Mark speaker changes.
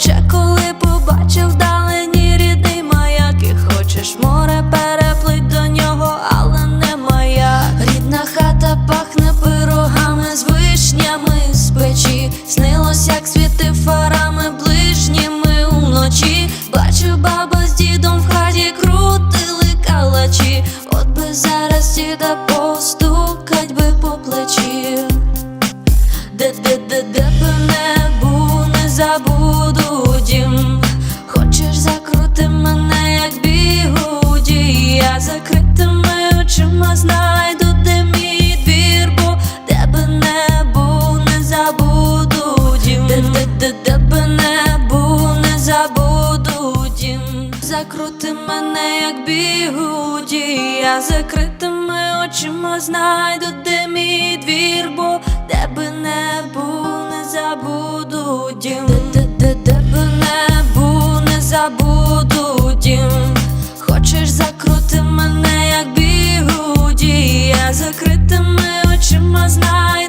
Speaker 1: Боляче, коли побачив вдалині рідний маяк. І хочеш море переплить до нього, але не моя. Рідна хата пахне пирогами з вишнями з печі. Снилось, як світи фарами ближніми уночі. Бачив баба з дідом в хаті крутили калачі. От би зараз діда постукать би по плечі. Де, де, де, де би не був, не забуду вдома знайду де мій двір, бо де не забуду дім. Де, не був, Закрути мене, як бігуді, я закритими очима знайду де мій двір, бо де би не був, не забуду дім. Де би не був, не забуду дім. Хочеш закрути мене, як бігуді закритими очима знаю.